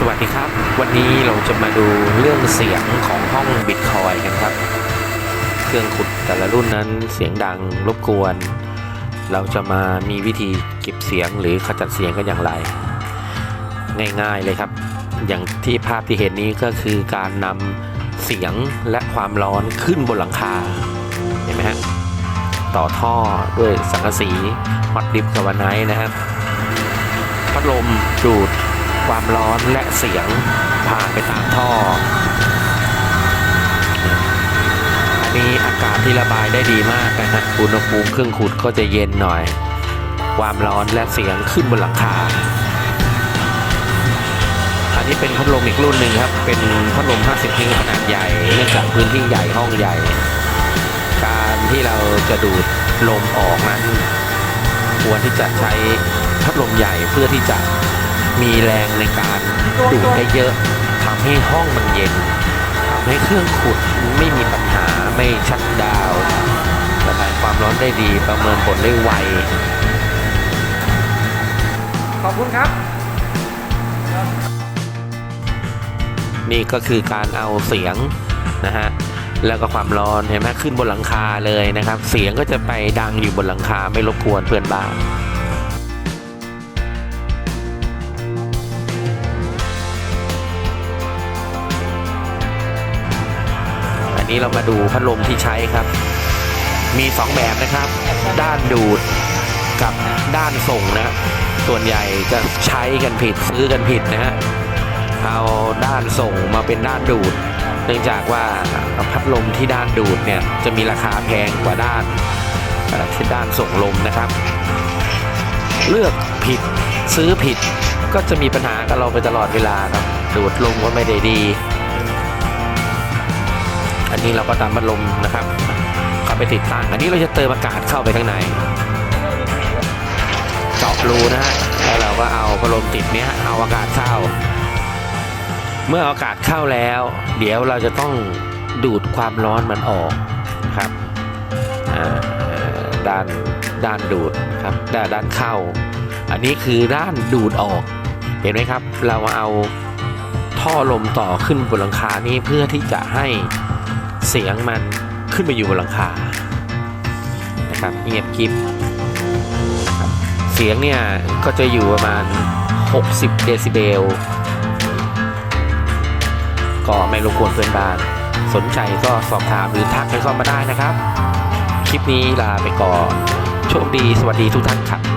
สวัสดีครับ วันนี้เราจะมาดูเรื่องเสียงของห้องบิตคอยกันครับ เครื่องขุดแต่ละรุ่นนั้นเสียงดังรบกวน เราจะมามีวิธีเก็บเสียงหรือขจัดเสียงกันอย่างไร ง่ายๆเลยครับ อย่างที่ภาพที่เห็นนี้ก็คือการนำเสียงและความร้อนขึ้นบนหลังคาเห็นไหมฮะต่อท่อด้วยสังกะสีมัดดิบกับวันไนท์นะครับพัดลมดูด ความร้อนและเสียงผ่านไปตามท่อ อันนี้อากาศที่ระบายได้ดีมากนะฮะอุณหภูมิเครื่องขุดก็จะเย็นหน่อย ความร้อนและเสียงขึ้นบนหลังคา อันนี้เป็นพัดลมอีกรุ่นหนึ่งครับ เป็นพัดลม 50 นิ้วขนาดใหญ่ เนื่องจากพื้นที่ใหญ่ห้องใหญ่ การที่เราจะดูดลมออกนั้นควรที่จะใช้พัดลมใหญ่เพื่อที่จะ มีแรงในการดูดได้เยอะทำให้ห้องมันเย็นทำให้เครื่องขุดไม่มีปัญหาไม่ชัดดาวน์ระบายความร้อนได้ดีประเมินผลได้ไว ขอบคุณครับ นี่ก็คือการเอาเสียงนะฮะแล้วก็ความร้อนเห็นไหมขึ้นบนหลังคาเลยนะครับ เสียงก็จะไปดังอยู่บนหลังคาไม่รบกวนเพื่อนบ้าน นนี้เรามาดูพัดลมที่ใช้ครับ มี 2 แบบนะครับ ด้านดูดกับด้านส่งนะครับส่วนใหญ่จะใช้กันผิดซื้อกันผิดนะฮะ เอาด้านส่งมาเป็นด้านดูด เนื่องจากว่าพัดลมที่ด้านดูดเนี่ยจะมีราคาแพงกว่าด้านที่ด้านส่งลมนะครับ เลือกผิดซื้อผิดก็จะมีปัญหากับเราไปตลอดเวลาครับดูดลมก็ไม่ได้ดี นี้เราก็ตามพัดลมนะครับ เข้าไปติดตั้ง อันนี้เราจะเติมอากาศเข้าไปข้างใน เจาะรูนะฮะ แล้วเราก็เอาพัดลมติดเนี้ยเอาอากาศเข้า เมื่ออากาศเข้าแล้ว เดี๋ยวเราจะต้องดูดความร้อนมันออกครับด้านด้านดูดครับด้านด้านเข้า อันนี้คือด้านดูดออก เห็นไหมครับ เราเอาท่อลมต่อขึ้นบนหลังคานี้เพื่อที่จะให้ เสียงมันขึ้นไปอยู่บนหลังคานะครับเงียบกริบเสียงเนี่ยก็จะอยู่ประมาณ 60 เดซิเบล ก็ไม่รบกวนเพื่อนบ้าน สนใจก็สอบถามหรือทักกันเข้ามาได้นะครับ คลิปนี้ลาไปก่อน โชคดีสวัสดีทุกท่านครับ